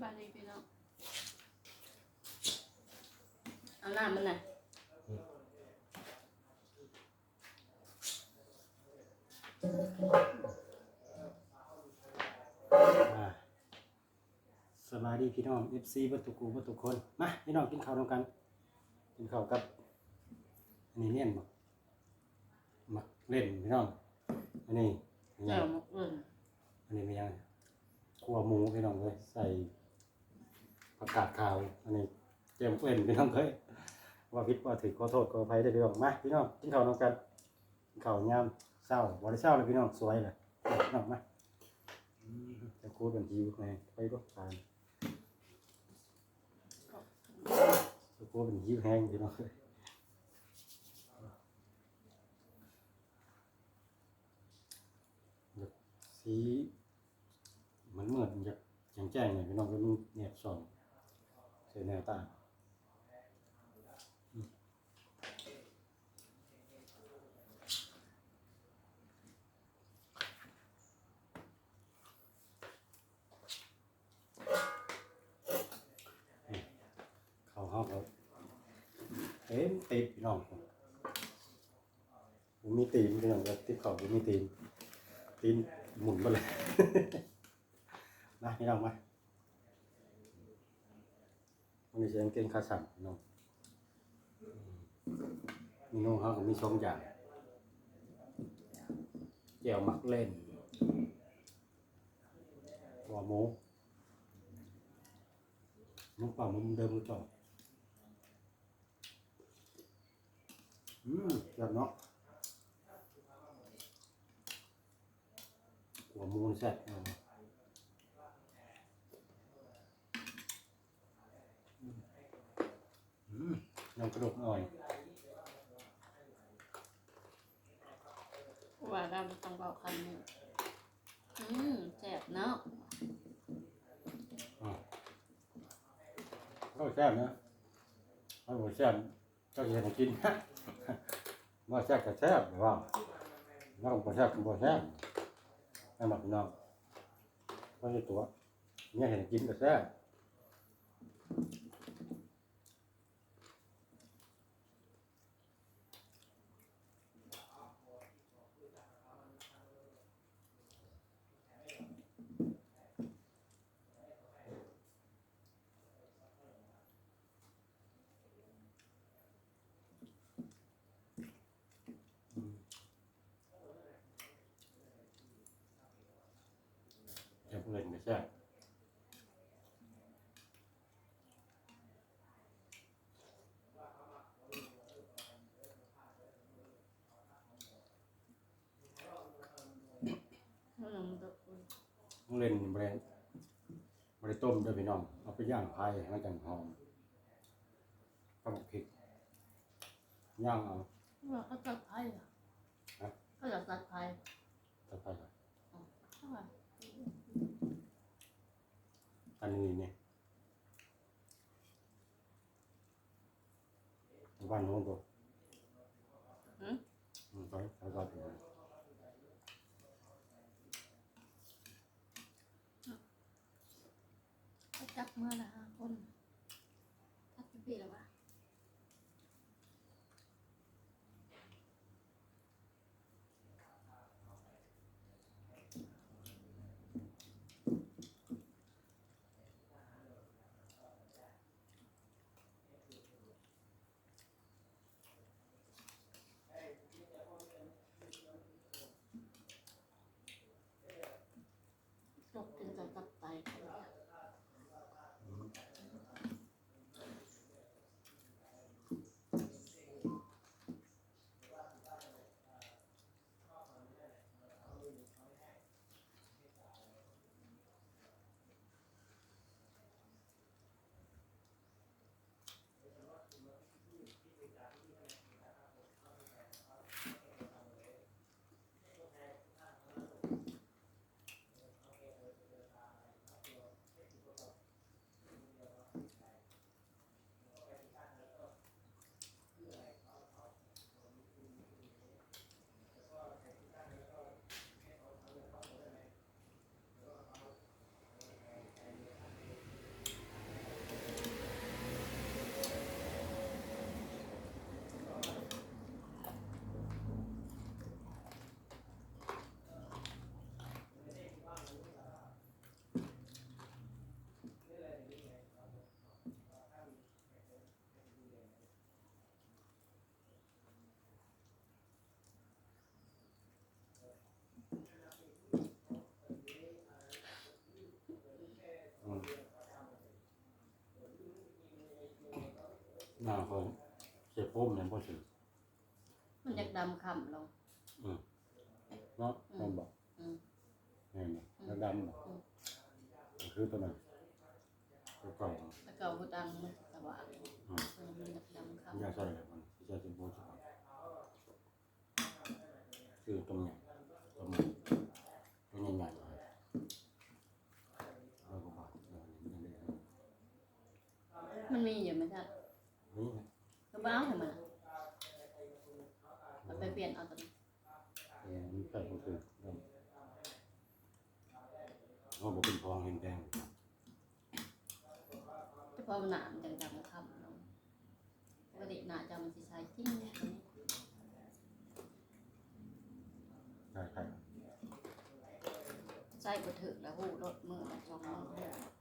บายดีพี่น้องเอาน้ำมันน่ะอ่าสบายดีพี่น้อง FC เบัตุกูเบัตุกคน มาพี่น้องกินข้าวด้วยกัน กินข้าวกับ อันนี้เนี่ยมักมักเล่นพี่น้อง อันนี้อันนี้เจ้าหมกเอิญอันนี้ไม่ยังขัวหมูพี่น้องเลยใส่ ผักกาดขาวอันนี้เจมเอ็นพี่น้องเคยว่าพิษว่าถือขอโทษขออภัยได้พี่น้องมาพี่น้องกินข้าวด้วยกันกินข้าวยามเศร้าวันเศร้าเลยพี่น้องสวยเลยพี่น้องมาจะคูดเป็นหิวไงไปก็ทานจะคูดเป็นหิวแห้งพี่น้องเลยแบบสีมันเหมือนจะแจ้งแจ้งๆหน่อยพี่น้องก็มันแนบส่อง เสียแนวต้าอืมเข้าห้องแล้วเต็มติดพี่น้องมีตีนพี่น้องก็ติดเขามีตีนตีนหมุนไปเลยมาพี่น้องมา วันนี้เสียงเก่งขาสั่นน้องมีน้องเขาก็มีสองอย่างแจ่วมักเล่นหัวหมูน้องเป่ามันเดิมรู้จักอืมแบบเนาะหัวหมูแซ่บเอา อื มน้ำกระดูกอ่อนว่าเราต้องเบาคันหนึงอืมแซ่บเนาะอ่าก็แซ่บนะถ้าบ่แซ่บก็จะให้กินว่าแซ่บก็แซ่บหรือว่าน้องบ่แซ่บก็บ่แซ่บให้หมักน้องก็จะตัวเนี่ยเห็นกินก็แซ่บ เล่นก็แซ่บอืมมันก็อืมต้องเล่นบ่ได้บ่ได้ต้มด้วยพี่น้อง เอาไปย่างไผ่ให้มันจังหอมกับบักพริกย่างเอาเขาจัดไพ่เหรอฮะเขาอยากจัดไพ่ตะไคร้ก่อน เท่าไหร่ อันนี้เนี่ยบ้านโน้นตัวหืมอืมไปไปบ้านโน้นเขาจับเมื่อละห้าคนจับเป็นปีแล้ววะ หน้าเขาเจ็บพุ่มเนี่ยพ่อถือมันจะดำคำลงเนาะมันบอกอืมนี่นแล้วดำบอกอืมคือตัวนั้นตัวเก่าแล้วก็หูดังมันสว่างอืมมันจะดำคยาใส่เลยมันที่จะเป็นโบสถ์คือตรงใหญ่ตรงใหญ่ตรงใหญ่ๆเลยร้อยกว่าบาทเออนี่นี่นี่ำมันมีอยู่ไหมจ๊ะ นี่นะ ก็บ้าให้มันมันไปเปลี่ยนเอาตัวนี้ เออนี่ใส่ก็คือเริ่ม เขาบอกเป็นทองเห็นแดงเฉพาะหนามจังดำคำลงปกติหนาจะมันสิใช้จริงเนี่ยตัวนี้ใช่ใช่ใส่บ่ถึกแล้วหูรถมือละสองมือ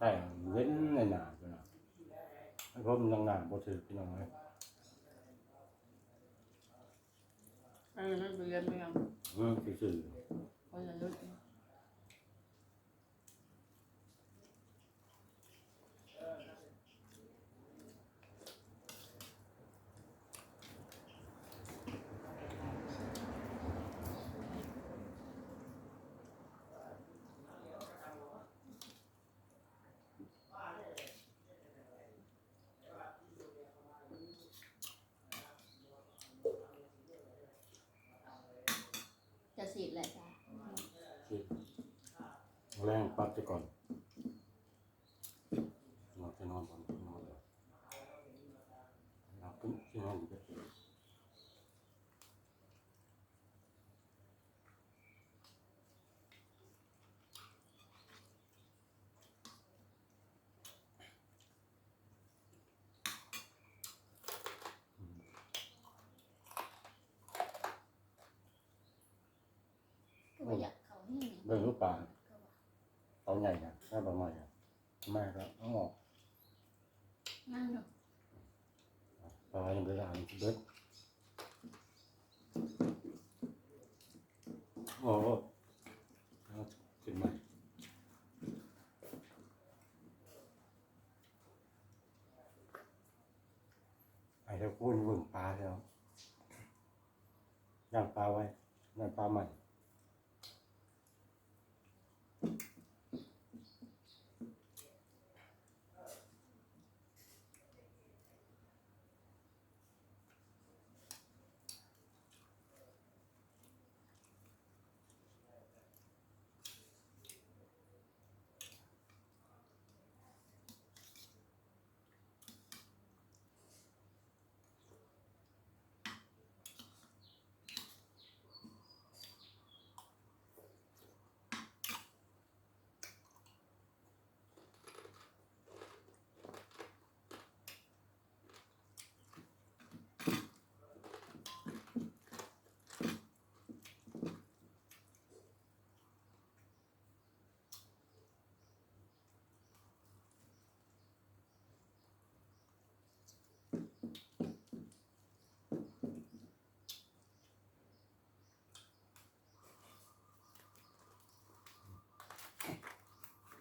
หูเรื่องใช่เว้นในหนาพี่น้องให้ผมยังหนาบ่ถือพี่น้องเลยเออนั่นเรียนเมืองอืมซื่อ คนละรุ่น จะสีดแหละจ้ะ ๆที่ แรงปัดไปก่อนนอนไปนอนก่อนนอนเลยหลับปุ๊บที่นอนอยู่ก็ก็บ่อยากเขาให้เบิ่งรูปปลาเอา ใหญ่นะถ้าบางใหม่อะไม่ครับเอาออกนั่งอยู่ปลายังเหลืออันเด็ดโอ้โหเอาขึ้นมาไอ้เจ้าพูดเบิ่งปลาแล้วย่างปลาไว้นั่นปลาใหม่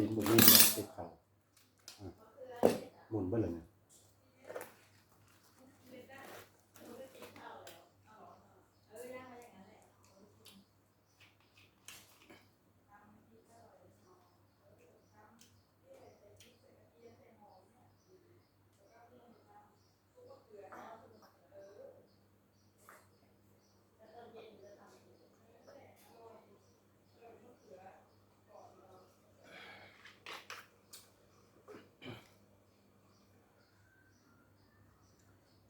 ตีนบนนี้เราติดเขาหมุนไปเลยเนี่ย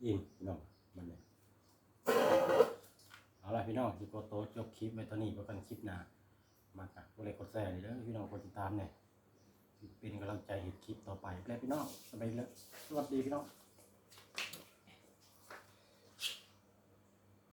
อิ่มพี่น้องมันเลยเอาละพี่น้องที่โกโต้จบคลิปไว้เท่านี้ประกันคลิปหน้ามาค่ะก็เลยกดแชร์เลยเด้วพี่น้องกดติดตามเนี่ยเป็นกำลังใจเห็นคลิปต่อไปแล้วพี่น้องสบายแล้วสวัสดีพี่น้อง